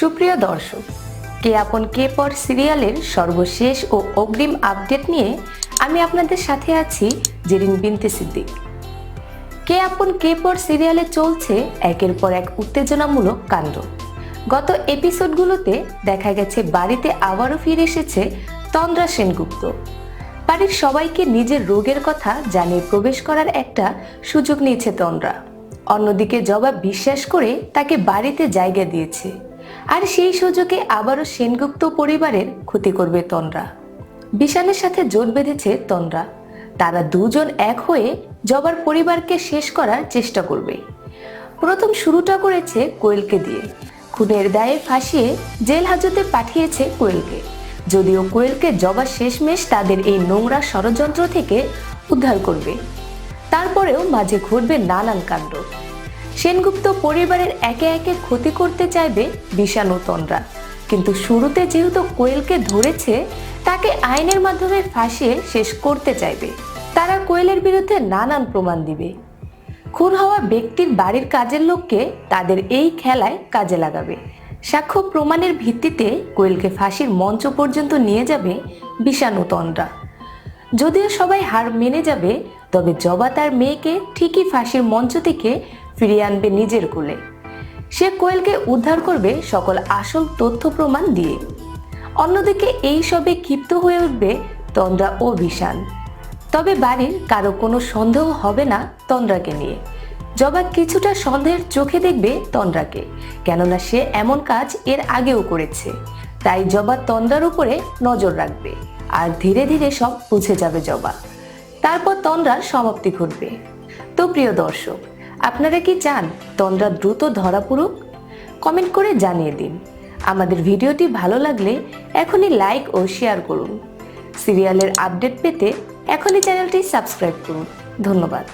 সুপ্রিয় দর্শক, কে আপন কে পর সিরিয়ালের সর্বশেষ ও অগ্রিম আপডেট নিয়ে আমি আপনাদের সাথে আছি জেরিন বিনতে সিদ্দিক। কে আপন কে পর সিরিয়ালে চলছে একের পর এক উত্তেজনামূলক কাণ্ড। গত এপিসোডগুলোতে দেখা গেছে বাড়িতে আবারও ফিরে এসেছে তন্দ্রা সেনগুপ্ত। বাড়ির সবাইকে নিজের রোগের কথা জানিয়ে প্রবেশ করার একটা সুযোগ নিয়েছে তন্দ্রা। অন্যদিকে জবাব বিশ্বাস করে তাকে বাড়িতে জায়গা দিয়েছে। আর সেই সুযোগে আবারও সেনগুপ্ত পরিবারের ক্ষতি করবে তন্দ্রা। বিশালের সাথে জোট বেঁধেছে তন্দ্রা। তারা দুজন এক হয়ে জবার পরিবারকে শেষ করার চেষ্টা করবে। প্রথম শুরুটা করেছে কোয়েলকে দিয়ে। খুনের দায়ে ফাঁসিয়ে জেল হাজতে পাঠিয়েছে কোয়েলকে। যদিও কোয়েলকে জবা শেষমেশ তাদের এই নোংরা ষড়যন্ত্র থেকে উদ্ধার করবে। তারপরেও মাঝে ঘটবে নানান কাণ্ড। সেনগুপ্ত পরিবারের একে একে ক্ষতি করতে চাইবে তন্দ্রা। কিন্তু শুরুতে যেহেতু কোয়েলকে ধরেছে, তাকে আইনের মাধ্যমে ফাঁসিয়ে শেষ করতে চাইবে। তারা কোয়েলের বিরুদ্ধে নানান প্রমাণ দিবে। খুন হওয়া ব্যক্তির বাড়ির কাজের লোককে তাদের এই খেলায় কাজে লাগাবে। সাক্ষ্য প্রমাণের ভিত্তিতে কোয়েলকে ফাঁসির মঞ্চ পর্যন্ত নিয়ে যাবে বিষাণু তন্দ্রা। যদিও সবাই হার মেনে যাবে, তবে জবা তার মেয়েকে ঠিকই ফাঁসির মঞ্চ থেকে ফিরিয়ে আনবে নিজের কোলে। সে কোয়েলকে উদ্ধার করবে সকল আসল তথ্য প্রমাণ দিয়ে। অন্যদিকে এই সবে ক্ষিপ্ত হয়ে উঠবে তন্দ্রা ও বিষাণ তবে বাড়ির কারও কোনো সন্দেহ হবে না তন্দ্রাকে নিয়ে। জবা কিছুটা সন্দেহের চোখে দেখবে তন্দ্রাকে, কেননা সে এমন কাজ এর আগেও করেছে। তাই জবা তন্দ্রার উপরে নজর রাখবে আর ধীরে ধীরে সব বুঝে যাবে জবা। তারপর তন্দ্রার সমাপ্তি ঘটবে। তো প্রিয় দর্শক আপনারা কি চান তন্দ্রা দ্রুত ধরা পড়ুক? কমেন্ট করে জানিয়ে দিন। আমাদের ভিডিওটি ভালো লাগলে এখনই লাইক ও শেয়ার করুন। সিরিয়ালের আপডেট পেতে এখনই চ্যানেলটি সাবস্ক্রাইব করুন। ধন্যবাদ।